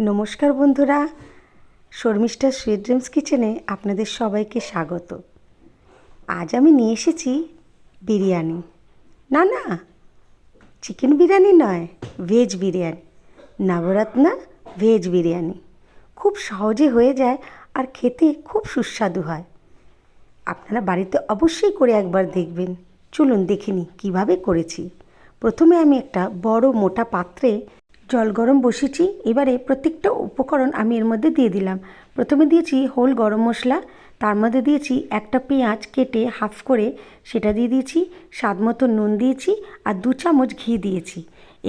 নমস্কার বন্ধুরা, Sharmistha sweet dreams কিচেনে আপনাদের সবাইকে স্বাগত। আজ আমি নিয়ে এসেছি বিরিয়ানি। না না, চিকেন বিরিয়ানি নয়, ভেজ বিরিয়ানি। নবরত্না ভেজ বিরিয়ানি। খুব সহজে হয়ে যায় আর খেতে খুব সুস্বাদু হয়। আপনারা বাড়িতে অবশ্যই করে একবার দেখবেন। চলুন দেখিনি কীভাবে করেছি। প্রথমে আমি একটা বড় মোটা পাত্রে জল গরম বসিয়েছি এবারে প্রত্যেকটা উপকরণ আমি এর মধ্যে দিয়ে দিলাম। প্রথমে দিয়েছি হোল গরম মশলা, তার মধ্যে দিয়েছি একটা পেঁয়াজ কেটে হাফ করে সেটা দিয়ে দিয়েছি, স্বাদ মতো নুন দিয়েছি আর দু চামচ ঘি দিয়েছি।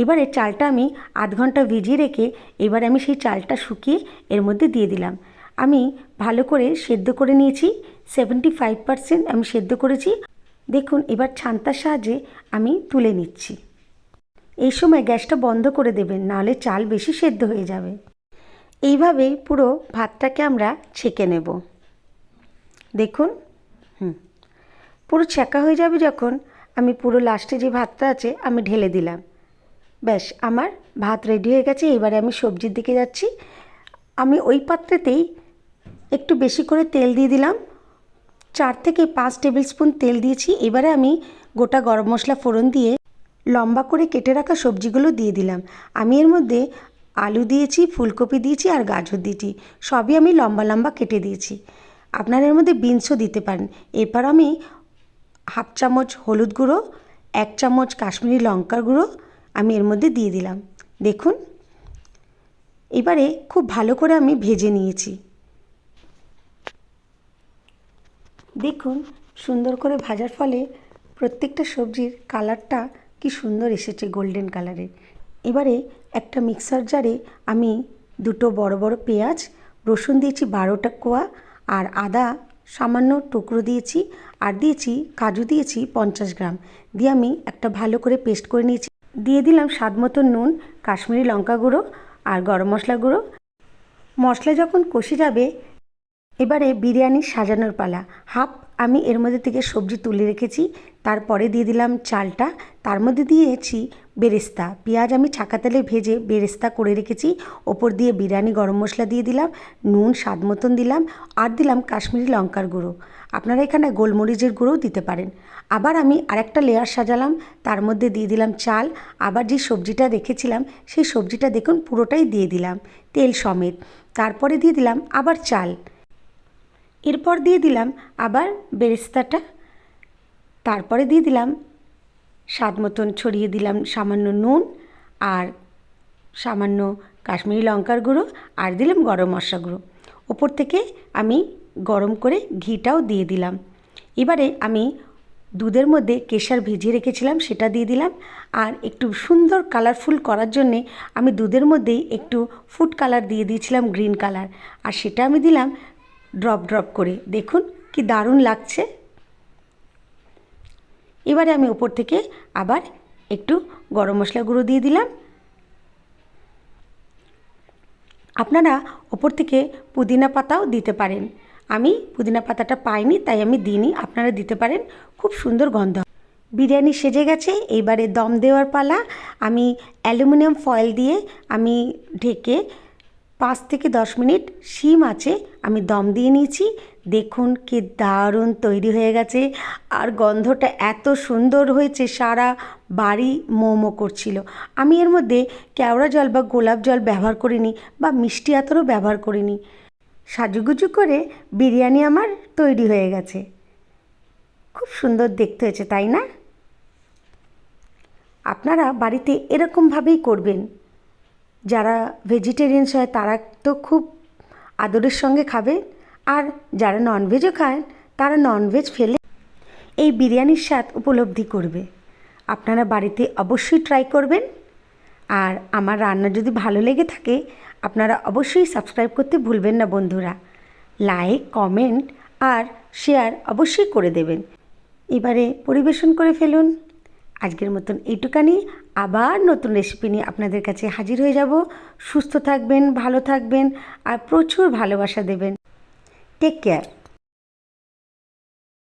এবারে চালটা আমি আধ ঘণ্টা ভিজিয়ে রেখে এবার আমি সেই চালটা শুকিয়ে এর মধ্যে দিয়ে দিলাম। আমি ভালো করে সেদ্ধ করে নিয়েছি সেভেন্টি ফাইভ পারসেন্ট আমি সেদ্ধ করেছি। দেখুন, এবার ছান্তার সাহায্যে আমি তুলে নিচ্ছি। এই সময় গ্যাসটা বন্ধ করে দেবেন, নাহলে চাল বেশি সেদ্ধ হয়ে যাবে। এইভাবে পুরো ভাতটাকে আমরা ছেঁকে নেব। দেখুন, হুম, পুরো ছেঁকা হয়ে যাবে যখন আমি পুরো লাস্টে যে ভাতটা আছে আমি ঢেলে দিলাম। ব্যাস, আমার ভাত রেডি হয়ে গেছে, এবারে আমি সবজির দিকে যাচ্ছি। আমি ওই পাত্রেতেই একটু বেশি করে তেল দিয়ে দিলাম। চার থেকে পাঁচ টেবিল স্পুন তেল দিয়েছি, এবারে আমি গোটা গরম মশলা ফোড়ন দিয়ে লম্বা করে কেটে রাখা সবজিগুলো দিয়ে দিলাম। আমি এর মধ্যে আলু দিয়েছি, ফুলকপি দিয়েছি আর গাজর দিয়েছি। সবই আমি লম্বা লম্বা কেটে দিয়েছি। আপনারা এর মধ্যে বিনসও দিতে পারেন। এরপর আমি হাফ চামচ হলুদ গুঁড়ো, এক চামচ কাশ্মীরি লঙ্কার গুঁড়ো আমি এর মধ্যে দিয়ে দিলাম। দেখুন, এবারে খুব ভালো করে আমি ভেজে নিয়েছি। দেখুন, সুন্দর করে ভাজার ফলে প্রত্যেকটা সবজির কালারটা কি সুন্দর এসেছে গোল্ডেন কালারের এবারে একটা মিক্সার জারে আমি দুটো বড় বড় পেঁয়াজ, রসুন দিয়েছি বারোটা কোয়া আর আদা সামান্য টুকরো দিয়েছি আর দিয়েছি, কাজু দিয়েছি পঞ্চাশ গ্রাম। দিয়ে আমি একটা ভালো করে পেস্ট করে নিয়েছি। দিয়ে দিলাম স্বাদ মতো নুন, কাশ্মীরি লঙ্কা গুঁড়ো আর গরম মশলা গুঁড়ো। মশলা যখন কষে যাবে, এবারে বিরিয়ানি সাজানোর পালা। হাফ আমি এর মধ্যে থেকে সবজি তুলে রেখেছি। তারপরে দিয়ে দিলাম চালটা। তার মধ্যে দিয়েছি বেরেস্তা। পেঁয়াজ আমি ছাকা তেলে ভেজে বেরেস্তা করে রেখেছি। ওপর দিয়ে বিরিয়ানি গরম মশলা দিয়ে দিলাম, নুন, স্বাদ মতন দিলাম আর দিলাম কাশ্মীরি লঙ্কার গুঁড়ো। আপনারা এখানে গোলমরিচের গুঁড়োও দিতে পারেন। আবার আমি আরেকটা লেয়ার সাজালাম, তার মধ্যে দিয়ে দিলাম চাল। আবার যে সবজিটা রেখেছিলাম, সেই সবজিটা দেখুন পুরোটাই দিয়ে দিলাম, তেল সমেত। তারপরে দিয়ে দিলাম আবার চাল। এরপর দিয়ে দিলাম আবার বেরেস্তাটা। তারপরে দিয়ে দিলাম স্বাদ মতন ছড়িয়ে দিলাম সামান্য নুন আর সামান্য কাশ্মীরি লঙ্কার গুঁড়ো আর দিলাম গরম মশলা গুঁড়ো। ওপর থেকে আমি গরম করে ঘিটাও দিয়ে দিলাম। এবারে আমি দুধের মধ্যে কেশার ভিজিয়ে রেখেছিলাম, সেটা দিয়ে দিলাম। আর একটু সুন্দর কালারফুল করার জন্যে আমি দুধের মধ্যেই একটু ফুড কালার দিয়ে দিয়েছিলাম গ্রিন কালার আর সেটা আমি দিলাম ড্রপ ড্রপ করে। দেখুন কি দারুণ লাগছে। এবারে আমি উপর থেকে আবার একটু গরম মশলা গুঁড়ো দিয়ে দিলাম। আপনারা ওপর থেকে পুদিনা পাতাও দিতে পারেন। আমি পুদিনা পাতাটা পাইনি, তাই আমি দিইনি। আপনারা দিতে পারেন, খুব সুন্দর গন্ধ। বিরিয়ানি সেজে গেছে এইবারে দম দেওয়ার পালা। আমি অ্যালুমিনিয়াম ফয়েল দিয়ে আমি ঢেকে পাঁচ থেকে দশ মিনিট শিম আছে, আমি দম দিয়ে নিয়েছি। দেখুন কি দারুণ তৈরি হয়ে গেছে। আর গন্ধটা এত সুন্দর হয়েছে, সারা বাড়ি মোমো করছিল। আমি এর মধ্যে কেওড়া জল বা গোলাপ জল ব্যবহার করিনি বা মিষ্টি আতরও ব্যবহার করিনি। সাজুগুজু করে বিরিয়ানি আমার তৈরি হয়ে গেছে। খুব সুন্দর দেখতে হয়েছে, তাই না? আপনারা বাড়িতে এরকমভাবেই করবেন। যারা ভেজিটেরিয়ানস হয়, তারা তো খুব আদরের সঙ্গে খাবে। আর যারা ননভেজও খায়, তারা ননভেজ ফেলে এই বিরিয়ানির স্বাদ উপলব্ধি করবে। আপনারা বাড়িতে অবশ্যই ট্রাই করবেন। আর আমার রান্না যদি ভালো লেগে থাকে, আপনারা অবশ্যই সাবস্ক্রাইব করতে ভুলবেন না বন্ধুরা। লাইক কমেন্ট আর শেয়ার অবশ্যই করে দেবেন। এবারে পরিবেশন করে ফেলুন। আজকের মতন এইটুকানি। আবার নতুন রেসিপি নিয়ে আপনাদের কাছে হাজির হয়ে যাব। সুস্থ থাকবেন, ভালো থাকবেন, আর প্রচুর ভালোবাসা দেবেন। Take care